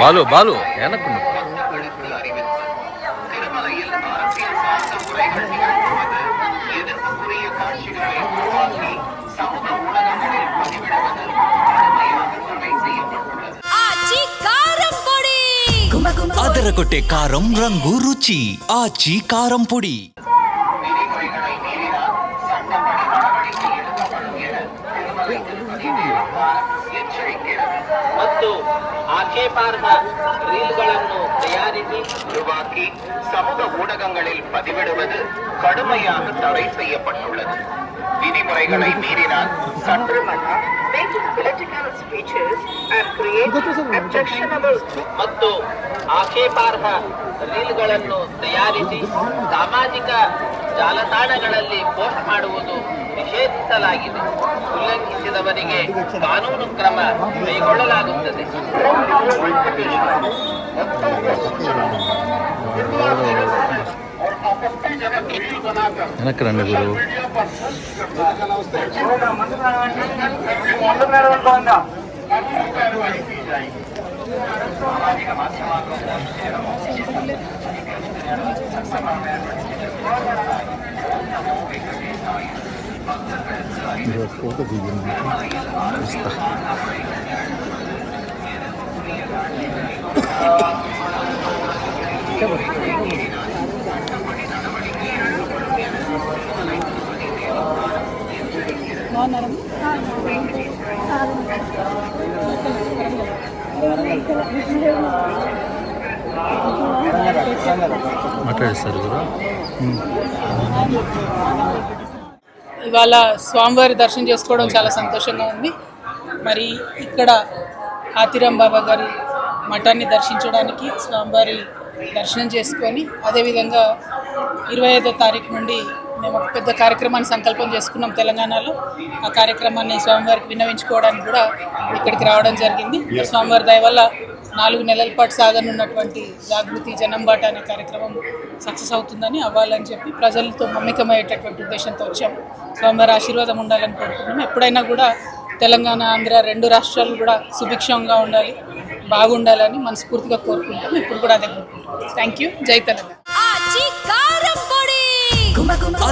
బాలు బాలు అదర కొట్టే కారం రంగు రుచి. ఆచి కారం పొడి. உருவாக்கி சமூக ஊடகங்களில் பதிவிடுவது கடுமையாக தடை செய்யப்பட்டுள்ளது ஆச்சி காரம் பொடி ಅದರಗೊಟ್ಟೆ ಕಾರಂ ರಂಗು ರುಚಿ ಆಚಿ ಕಾರಂ ಪುಡಿ விதிமுறைகளை மீறினால் சட்டப்படி நடவடிக்கை எடுக்கப்படும் என திருமலை திருப்பதி தேவஸ்தானம் எச்சரிக்கிறது ಮತ್ತು ಆಕ್ಷೇಪಾರ್ಹ ರೀಲ್ಗಳನ್ನು ತಯಾರಿಸಿ உருவாக்கி சமூக ஊடகங்களில் பதிவிடுவது கடுமையாக தடை செய்யப்பட்டுள்ளது விதிமுறைகளை மீறினால் சட்ட making political speeches and creating objectionable ಮತ್ತು ಆಕ್ಷೇಪಾರ್ಹ ರೀಲ್ಗಳನ್ನು ತಯಾರಿಸಿ ಸಾಮಾಜಿಕ ಜಾಲತಾಣಗಳಲ್ಲಿ ಪೋಸ್ಟ್ ಮಾಡುವುದು ನಿಷೇಧಿಸಲಾಗಿದೆ ಉಲ್ಲಂಘಿಸಿದವರಿಗೆ ಕಾನೂನು ಕ್ರಮ ಕೈಗೊಳ್ಳಲಾಗುತ್ತದೆ వెనక్కడండి గురు సామాజిక మాధ్యమాల్లో ఫోటో దిగింది ఇస్తా Thank you. మాట్లాడిస్తారు ఇవాళ స్వామివారి దర్శనం చేసుకోవడం చాలా సంతోషంగా ఉంది. మరి ఇక్కడ ఆతిరాం బాబా గారి మఠాన్ని దర్శించడానికి స్వామివారి దర్శనం చేసుకొని అదేవిధంగా ఇరవై ఐదో తారీఖు నుండి మేము ఒక పెద్ద కార్యక్రమాన్ని సంకల్పం చేసుకున్నాం తెలంగాణలో. ఆ కార్యక్రమాన్ని స్వామివారికి విన్నవించుకోవడానికి కూడా ఇక్కడికి రావడం జరిగింది. స్వామివారి దయ వల్ల నాలుగు నెలల పాటు సాగనున్నటువంటి జాగృతి జనం బాట అనే కార్యక్రమం సక్సెస్ అవుతుందని అవ్వాలని చెప్పి ప్రజలతో మమ్మికమయ్యేటటువంటి ఉద్దేశంతో వచ్చాం. స్వామివారి ఆశీర్వాదం ఉండాలని కోరుకుంటున్నాం. ఎప్పుడైనా కూడా తెలంగాణ ఆంధ్ర రెండు రాష్ట్రాలు కూడా సుభిక్షంగా ఉండాలి బాగుండాలని మనస్ఫూర్తిగా కోరుకుంటాం ఇప్పుడు కూడా అదే కోరుకుంటాం థ్యాంక్ యూ జై తెలంగాణ.